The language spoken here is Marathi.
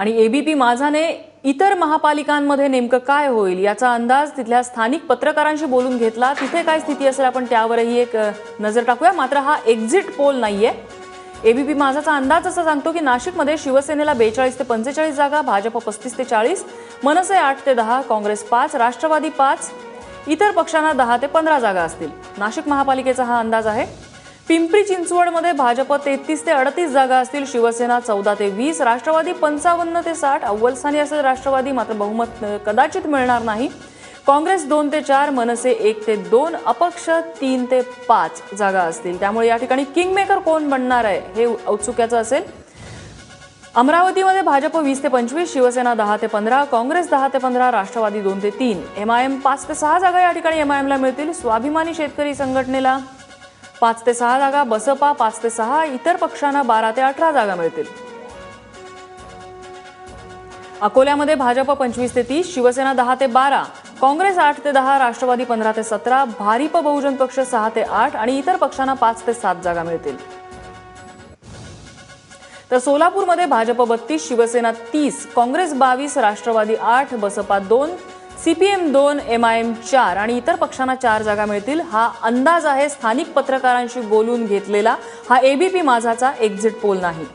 आणि एबीपी माझाने इतर महापालिकांमध्ये नेमकं काय होईल याचा अंदाज तिथल्या स्थानिक पत्रकारांशी बोलून घेतला. तिथे काय स्थिती असेल आपण त्यावरही एक नजर टाकूया. मात्र हा एक्झिट पोल नाहीये. एबीपी माझाचा अंदाज असा सांगतो की नाशिकमध्ये शिवसेनेला बेचाळीस ते पंचेचाळीस जागा भाजप पस्तीस ते चाळीस मनसे आठ ते दहा काँग्रेस पाच राष्ट्रवादी पाच इतर पक्षांना दहा ते पंधरा जागा असतील. नाशिक महापालिकेचा हा अंदाज आहे. पिंपरी चिंचवडमध्ये भाजप तेहतीस ते अडतीस जागा असतील शिवसेना चौदा ते वीस राष्ट्रवादी पंचावन्न ते साठ अव्वल स्थानी असेल राष्ट्रवादी मात्र बहुमत कदाचित मिळणार नाही. काँग्रेस दोन ते चार मनसे एक ते दोन अपक्ष तीन ते पाच जागा असतील. त्यामुळे या ठिकाणी किंगमेकर कोण बनणार आहे हे औत्सुक्याचं असेल. अमरावतीमध्ये भाजप वीस ते पंचवीस शिवसेना दहा ते पंधरा काँग्रेस दहा ते पंधरा राष्ट्रवादी दोन ते तीन. एम आय एम पाच ते सहा जागा या ठिकाणी एम आय एमला मिळतील. स्वाभिमानी शेतकरी संघटनेला पाच ते सहा जागा बसपा पाच ते सहा इतर पक्षांना बारा ते अठरा जागा मिळतील. अकोल्यामध्ये भाजप पंचवीस ते तीस शिवसेना दहा ते बारा काँग्रेस आठ ते दहा राष्ट्रवादी पंधरा ते सतरा भारिप बहुजन पक्ष सहा ते आठ आणि इतर पक्षांना पाच ते सात जागा मिळतील. तर सोलापूरमध्ये भाजप बत्तीस शिवसेना तीस काँग्रेस बावीस राष्ट्रवादी आठ बसपा दोन सीपीएम दोन एम आय एम चार आणि इतर पक्षांना चार जागा मिळतील हा अंदाज आहे स्थानिक पत्रकारांशी बोलून घेतलेला. हा एबीपी माझाचा एक्झिट पोल नाही.